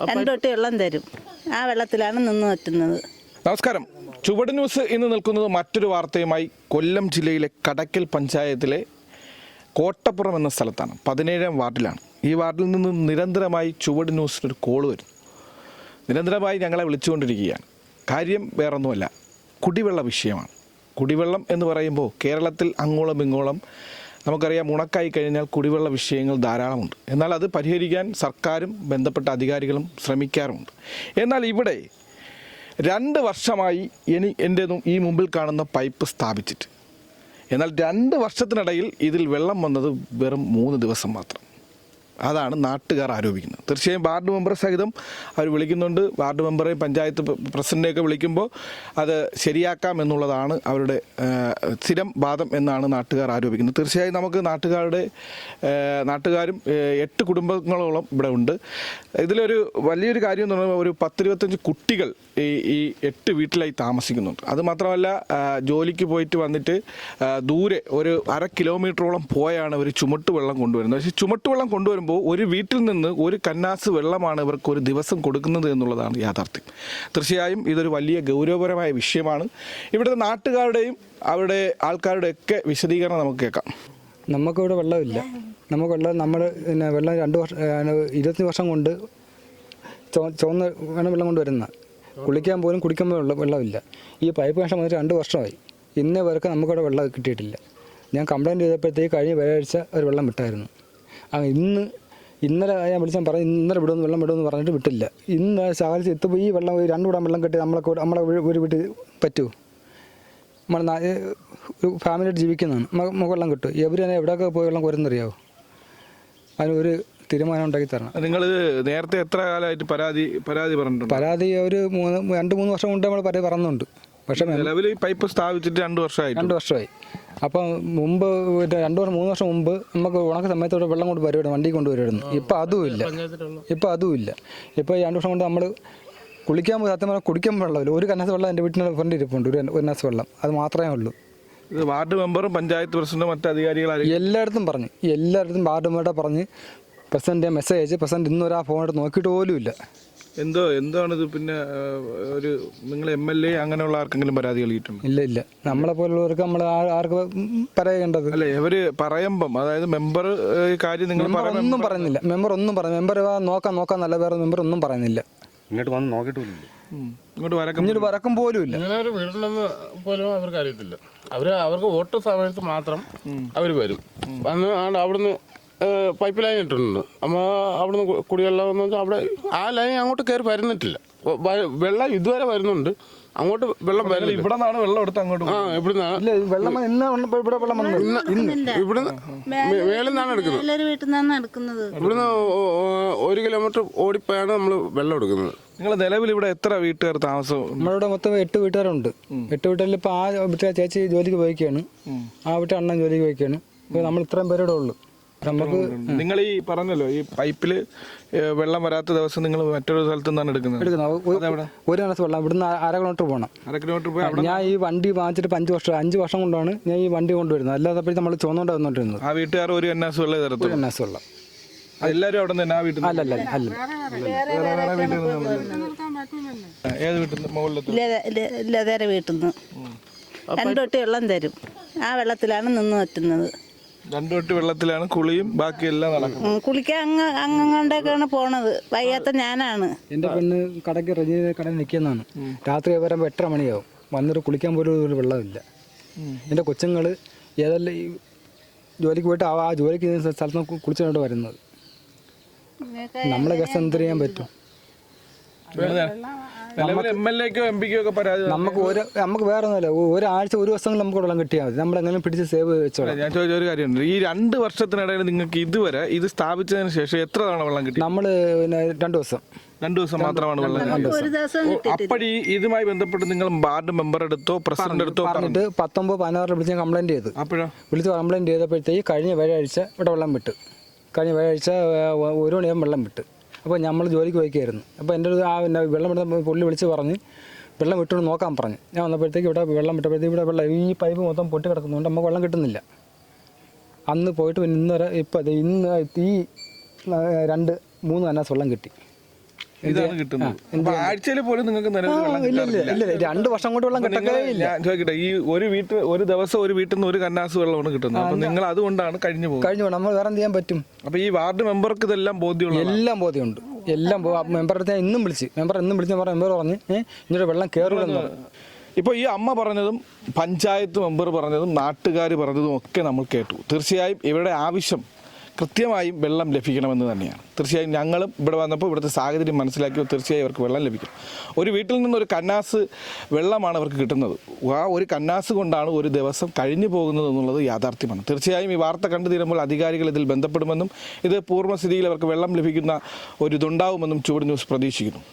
രണ്ട് തൊട്ടി വെള്ളം തരും. ആ വെള്ളത്തിലാണ് നിന്ന് പറ്റുന്നത്. നമസ്കാരം. ചുവട് ന്യൂസ് ഇന്ന് നിൽക്കുന്നത് മറ്റൊരു വാർത്തയുമായി കൊല്ലം ജില്ലയിലെ കടക്കൽ പഞ്ചായത്തിലെ കോട്ടപ്പുറം എന്ന സ്ഥലത്താണ്. പതിനേഴാം വാർഡിലാണ്. ഈ വാർഡിൽ നിന്ന് നിരന്തരമായി ചുവട് ന്യൂസിനൊരു കോൾ വരും. നിരന്തരമായി ഞങ്ങളെ വിളിച്ചുകൊണ്ടിരിക്കുകയാണ്. കാര്യം വേറൊന്നുമല്ല. കുടിവെള്ള വിഷയമാണ്. കുടിവെള്ളം എന്ന് പറയുമ്പോൾ കേരളത്തിൽ അങ്ങോളം ഇങ്ങോളം നമുക്കറിയാം ഉണക്കായി കഴിഞ്ഞാൽ കുടിവെള്ള വിഷയങ്ങൾ ധാരാളമുണ്ട്. എന്നാൽ അത് പരിഹരിക്കാൻ സർക്കാരും ബന്ധപ്പെട്ട അധികാരികളും ശ്രമിക്കാറുമുണ്ട് എന്നാൽ ഇവിടെ രണ്ട് വർഷമായി എനി എന്റെ ഈ മുമ്പിൽ കാണുന്ന പൈപ്പ് സ്ഥാപിച്ചിട്ട്. എന്നാൽ രണ്ട് വർഷത്തിനിടയിൽ ഇതിൽ വെള്ളം വന്നത് വെറും മൂന്ന് ദിവസം മാത്രം. അതാണ് നാട്ടുകാർ ആരോപിക്കുന്നത്. തീർച്ചയായും വാർഡ് മെമ്പറെ സഹിതം അവർ വിളിക്കുന്നുണ്ട്. വാർഡ് മെമ്പറെ പഞ്ചായത്ത് പ്രസിഡന്റെയൊക്കെ വിളിക്കുമ്പോൾ അത് ശരിയാക്കാം എന്നുള്ളതാണ് അവരുടെ സ്ഥിരം വാദം എന്നാണ് നാട്ടുകാർ ആരോപിക്കുന്നത്. തീർച്ചയായും നമുക്ക് നാട്ടുകാരുടെ നാട്ടുകാരും എട്ട് കുടുംബങ്ങളോളം ഇവിടെ ഉണ്ട്. ഇതിലൊരു വലിയൊരു കാര്യം എന്ന് പറയുമ്പോൾ ഒരു പത്തിരുപത്തഞ്ച് കുട്ടികൾ ഈ ഈ എട്ട് വീട്ടിലായി താമസിക്കുന്നുണ്ട്. അത് മാത്രമല്ല ജോലിക്ക് പോയിട്ട് വന്നിട്ട് ദൂരെ ഒരു അര കിലോമീറ്ററോളം പോയാണ് അവർ ചുമട്ടുവെള്ളം കൊണ്ടുവരുന്നത്. പക്ഷേ ചുമട്ട് വെള്ളം കൊണ്ടുവരുമ്പോൾ ഒരു വീട്ടിൽ നിന്ന് ഒരു കന്നാസ് വെള്ളമാണ് ഇവർക്ക് ഒരു ദിവസം കൊടുക്കുന്നത് എന്നുള്ളതാണ് യാഥാർത്ഥ്യം. തീർച്ചയായും ഇതൊരു വലിയ ഗൗരവപരമായ വിഷയമാണ്. ഇവിടുത്തെ നാട്ടുകാരുടെയും അവരുടെ ആൾക്കാരുടെയൊക്കെ വിശദീകരണം നമുക്ക് കേൾക്കാം. നമുക്കിവിടെ വെള്ളമില്ല. നമുക്ക് വെള്ളം നമ്മൾ പിന്നെ വെള്ളം രണ്ട് വർഷം ഇരുപത്തി വർഷം കൊണ്ട് ചുവ- ചുവന്ന വേണം വെള്ളം കൊണ്ട് വരുന്ന. കുളിക്കാൻ പോലും കുടിക്കാൻ വെള്ളമില്ല. ഈ പൈപ്പ് കണക്ഷൻ വന്നിട്ട് രണ്ട് വർഷമായി. ഇന്നേ വരെ നമുക്കവിടെ വെള്ളം കിട്ടിയിട്ടില്ല. ഞാൻ കംപ്ലയിന്റ് ചെയ്തപ്പോഴത്തേക്ക് കഴിഞ്ഞ വ്യാഴാഴ്ച ഒരു വെള്ളം വിട്ടായിരുന്നു. ആ ഇന്ന് ഇന്നലെ ഞാൻ വിളിച്ചാൽ പറഞ്ഞു ഇന്നലെ വിടുമെന്ന് വെള്ളം വിടുമെന്ന് പറഞ്ഞിട്ട് വിട്ടില്ല. ഇന്ന് ശാലിച്ച് എത്തുമ്പോൾ ഈ വെള്ളം ഒരു രണ്ട് കൂടാൻ വെള്ളം കെട്ടി നമ്മളെ നമ്മളെ ഒരു വീട്ടിൽ പറ്റുമോ നമ്മൾ ഒരു ഫാമിലിയായിട്ട് ജീവിക്കുന്നതാണ്. നമുക്ക് വെള്ളം കിട്ടും. തന്നെ എവിടെയൊക്കെ പോയി വെള്ളം കോരുന്നറിയാവോ? അതിന് ഒരു തീരുമാനം ഉണ്ടാക്കി തരണം. നിങ്ങൾ നേരത്തെ എത്ര കാലമായിട്ട് പരാതി പരാതി പറഞ്ഞിട്ടുണ്ട്? പരാതി ഒരു മൂന്ന് രണ്ട് മൂന്ന് വർഷം കൊണ്ട് നമ്മൾ പരാതി പറഞ്ഞുണ്ട് പക്ഷേ നിലവിൽ ഈ പൈപ്പ് സ്ഥാപിച്ചിട്ട് രണ്ട് വർഷമായി രണ്ട് വർഷമായി. അപ്പം മുമ്പ് രണ്ടു വർഷം മൂന്ന് വർഷം മുമ്പ് നമുക്ക് ഉണക്ക സമയത്തോടെ വെള്ളം കൊണ്ട് വരുമായിരുന്നു വണ്ടി കൊണ്ട് വരുമായിരുന്നു. ഇപ്പം അതും ഇല്ല. ഇപ്പം അതും ഇല്ല. ഇപ്പോൾ ഈ രണ്ട് വർഷം കൊണ്ട് നമ്മൾ കുളിക്കാൻ പോയി സത്യം പറഞ്ഞാൽ കുടിക്കാൻ വെള്ളമില്ല. ഒരു കന്നാസ് വെള്ളം എന്റെ വീട്ടിന്റെ ഫ്രണ്ട് ഇരിപ്പുണ്ട് ഒരു ഒരു കന്നാസ് വെള്ളം. അത് മാത്രമേ ഉള്ളൂ. ഇത് വാർഡ് മെമ്പറും പഞ്ചായത്ത് പ്രസിഡന്റും മറ്റു അധികാരികളായി എല്ലായിടത്തും പറഞ്ഞു എല്ലായിടത്തും വാർഡ് മെമ്പറുടെ പറഞ്ഞ് പ്രസിഡന്റ് മെസ്സേജ് പ്രസിഡന്റ് ഇന്നൊരു ഫോൺ എടുത്ത് നോക്കിയിട്ട് പോലും ഇല്ല. എന്തോ എന്താണിത് പിന്നെ ഒരു നിങ്ങൾ എം എൽ എ അങ്ങനെയുള്ള ആർക്കെങ്കിലും പരാതി നൽകിയിട്ടുണ്ട്? ഇല്ല ഇല്ല. നമ്മളെ പോലുള്ളവർക്ക് നമ്മൾ ആർക്ക് പറയേണ്ടത്? അല്ലെ ഇവർ പറയുമ്പം അതായത് മെമ്പർ കാര്യം നിങ്ങൾ ഒന്നും പറയുന്നില്ല. മെമ്പർ ഒന്നും പറഞ്ഞു മെമ്പർ നോക്കാൻ നോക്കാൻ നല്ല വേറെ മെമ്പർ ഒന്നും പറയുന്നില്ല. ഇങ്ങോട്ട് വന്ന് നോക്കിയിട്ടില്ല ഇങ്ങോട്ട് വരക്കം ഇങ്ങോട്ട് വരക്കും പോലും ഇല്ല. ഇങ്ങനെ ഒരു വീടുണ്ടെന്ന് പോലും അവർക്ക് അറിയത്തില്ല. അവർ അവർക്ക് വോട്ട് സമയത്ത് മാത്രം അവർ വരും. വന്ന് അവിടുന്ന് പൈപ്പ് ലൈൻ ഇട്ടിട്ടുണ്ട്. അമ്മ അവിടെ നിന്ന് കുടിവെള്ളം എന്ന് വെച്ചാൽ അവിടെ ആ ലൈൻ അങ്ങോട്ട് കയറി വരുന്നിട്ടില്ല. വെള്ളം ഇതുവരെ വരുന്നുണ്ട്. അങ്ങോട്ട് വെള്ളം വരുന്നില്ല ഇവിടെ നിന്നാണ് വെള്ളം എടുത്ത് അങ്ങോട്ട് ആ ഇവിടെ ഇല്ല ഇത് വെള്ളം ഇവിടെ വെള്ളം ഇവിടുന്ന് മേളിൽ നിന്നാണ് എടുക്കുന്നത്. നിന്നാണ് ഇവിടുന്ന് ഒരു കിലോമീറ്റർ ഓടിപ്പോയാണ് നമ്മൾ വെള്ളം എടുക്കുന്നത്. നിങ്ങൾ നിലവിൽ ഇവിടെ എത്ര വീട്ടുകാർ താമസം നമ്മളിവിടെ മൊത്തം എട്ട് വീട്ടുകാരുണ്ട്. എട്ട് വീട്ടുകാരിൽ ഇപ്പോൾ ആ വീട്ടിലെ ചേച്ചി ജോലിക്ക് പോയിക്കാണ്. ആ വീട്ടിൽ അണ്ണൻ ജോലിക്ക് പോയിക്കാണ്. നമ്മൾ ഇത്രയും പേരുടെ ഉള്ളു. നമുക്ക് നിങ്ങൾ ഈ പറഞ്ഞല്ലോ ഈ പൈപ്പിൽ വെള്ളം വരാത്ത ദിവസം നിങ്ങൾ മറ്റൊരു സ്ഥലത്തു നിന്നാണ് എടുക്കുന്നത്. എടുക്കുന്നത്. ഒരു- ഒരു വെള്ളം. ഇവിടുന്ന് അര കിലോമീറ്റർ പോകണം അര കിലോമീറ്റർ പോയി ഞാൻ ഈ വണ്ടി വാങ്ങിച്ചിട്ട് അഞ്ച് വർഷം അഞ്ച് വർഷം കൊണ്ടാണ് ഞാൻ ഈ വണ്ടി കൊണ്ടുവരുന്നത്. അല്ലാതെ നമ്മൾ ചുവന്നുകൊണ്ട് വന്നോണ്ടിരുന്നത്. ആ വീട്ടുകാർ ഒരു എന്നാസ് വെള്ളം തരത്തു എൻ എസ് വെള്ളം. എല്ലാവരും അവിടെ നിന്ന് തന്നെ ആ വീട്ടിൽ അല്ല അല്ല. അല്ല ഏത് വീട്ടിൽ നിന്ന്? മുകളിലത്തെ? ഇല്ലാതെ വീട്ടിൽ നിന്ന്. രണ്ടു തൊട്ടി വെള്ളം തരും. ആ വെള്ളത്തിലാണ് നിന്ന് പറ്റുന്നത്. രണ്ടു വെള്ളത്തിലാണ് കുളിയും ബാക്കിയെല്ലാം നടക്കുന്നത്. ഉം, കുളിക്കാൻ അങ്ങ് അങ്ങോട്ടേക്കാണ് പോണത്. വയ്യാത്ത ഞാനാണ്. എന്റെ പെണ്ണ് കടയ്ക്ക് റജി കടയിൽ നിൽക്കുന്നതാണ്. രാത്രി വരുമ്പോൾ എട്ടര മണിയാവും. വന്നിട്ട് കുളിക്കാൻ പോലും ഒരു വെള്ളമില്ല. എന്റെ കൊച്ചുങ്ങൾ ഏതെല്ലാം ഈ ജോലിക്ക് പോയിട്ട് ആ ആ ജോലിക്ക് ചെയ്യുന്ന സ്ഥലത്ത് നിന്ന് കുളിച്ചിട്ട് വരുന്നത്. നമ്മളെ കേസ് എന്ത് ചെയ്യാൻ പറ്റും? നമുക്ക് ഒരു നമുക്ക് വേറെ ഒന്നുമില്ല ഒരാഴ്ച ഒരു ദിവസം നമുക്ക് വെള്ളം കിട്ടിയാൽ മതി. നമ്മൾ എങ്ങനെ പിടിച്ച് സേവ് വെച്ചോളാം. ഞാൻ ചോദിച്ച ഒരു കാര്യമുണ്ട്. ഈ രണ്ട് വർഷത്തിനിടയിൽ നിങ്ങൾക്ക് ഇതുവരെ ഇത് സ്ഥാപിച്ചതിന് ശേഷം എത്ര തവണ വെള്ളം കിട്ടി? നമ്മൾ പിന്നെ രണ്ട് ദിവസം. രണ്ടു ദിവസം മാത്രമാണ് വെള്ളം കിട്ടിയത്. ഒരു ദിവസം അപ്പഴി ഇതുമായി ബന്ധപ്പെട്ട് നിങ്ങൾ വാർഡ് മെമ്പർ എടുത്തോ പ്രസിഡന്റ് എടുത്തോ പറഞ്ഞിട്ട് പത്തൊമ്പത് പതിനാറ് വിളിച്ച് കംപ്ലൈന്റ് ചെയ്തു. അപ്പോഴോ? വിളിച്ച് കംപ്ലൈന്റ് ചെയ്തപ്പോഴത്തേക്ക് കഴിഞ്ഞ വ്യാഴാഴ്ച ഇവിടെ വെള്ളം വിട്ടു. കഴിഞ്ഞ വ്യാഴാഴ്ച ഒരു മണിയാകുമ്പോൾ വെള്ളം വിട്ട്. അപ്പോൾ നമ്മൾ ജോലിക്ക് പോയിക്കായിരുന്നു. അപ്പോൾ എന്റെ ഒരു ആ പിന്നെ വെള്ളം വിടുന്ന പുള്ളി വിളിച്ച് പറഞ്ഞ് വെള്ളം വിട്ടുകൊണ്ട് നോക്കാൻ പറഞ്ഞു. ഞാൻ വന്നപ്പോഴത്തേക്ക് ഇവിടെ വെള്ളം വിട്ടപ്പോഴത്തേക്ക് ഇവിടെ വെള്ളം ഈ പൈപ്പ് മൊത്തം പൊട്ടി കിടക്കുന്നതുകൊണ്ട് നമുക്ക് വെള്ളം കിട്ടുന്നില്ല. അന്ന് പോയിട്ട് പിന്നെ ഇന്ന് വരെ ഇപ്പോൾ ഇന്ന് ഈ രണ്ട് മൂന്ന് അന്നാസ് വെള്ളം കിട്ടി. ഇതാണ് കിട്ടുന്നത്. ആഴ്ചയിൽ പോലും നിങ്ങൾക്ക് നിലവിൽ രണ്ട് വർഷം കൊണ്ട് വെള്ളം ഞാൻ ചോദിക്കട്ടെ ഈ ഒരു വീട്ടിൽ ഒരു ദിവസം ഒരു വീട്ടിൽ നിന്ന് ഒരു കന്നാസ് വെള്ളമാണ് കിട്ടുന്നത്. അപ്പൊ നിങ്ങൾ അതുകൊണ്ടാണ് കഴിഞ്ഞു പോകുന്നത്. കഴിഞ്ഞു നമ്മൾ വേറെ എന്ത് ചെയ്യാൻ പറ്റും? അപ്പൊ ഈ വാർഡ് മെമ്പർക്ക് ഇതെല്ലാം ബോധ്യമുള്ള എല്ലാം ബോധ്യമുണ്ട്. എല്ലാം മെമ്പറുടെ അടുത്ത് ഇന്നും വിളിച്ച് മെമ്പർ ഇന്നും വിളിച്ച് മെമ്പർ പറഞ്ഞ് ഇങ്ങോട്ട് വെള്ളം കയറില്ലെന്ന് പറഞ്ഞു. ഇപ്പോൾ ഈ അമ്മ പറഞ്ഞതും പഞ്ചായത്ത് മെമ്പർ പറഞ്ഞതും നാട്ടുകാർ പറഞ്ഞതും ഒക്കെ നമ്മൾ കേട്ടു. തീർച്ചയായും ഇവരുടെ ആവശ്യം കൃത്യമായും വെള്ളം ലഭിക്കണമെന്ന് തന്നെയാണ്. തീർച്ചയായും ഞങ്ങളും ഇവിടെ വന്നപ്പോൾ ഇവിടുത്തെ സാഹചര്യം മനസ്സിലാക്കി തീർച്ചയായും അവർക്ക് വെള്ളം ലഭിക്കും. ഒരു വീട്ടിൽ നിന്ന് ഒരു കന്നാസ് വെള്ളമാണ് അവർക്ക് കിട്ടുന്നത്. ആ ഒരു കന്നാസ് കൊണ്ടാണ് ഒരു ദിവസം കഴിഞ്ഞു പോകുന്നത് എന്നുള്ളത് യാഥാർത്ഥ്യമാണ്. തീർച്ചയായും ഈ വാർത്ത കണ്ടു തീരുമ്പോൾ അധികാരികൾ ഇതിൽ ബന്ധപ്പെടുമെന്നും ഇത് പൂർണസ്ഥിതിയിൽ അവർക്ക് വെള്ളം ലഭിക്കുന്ന ഒരു ഇതുണ്ടാവുമെന്നും ചൂട് ന്യൂസ് പ്രതീക്ഷിക്കുന്നു.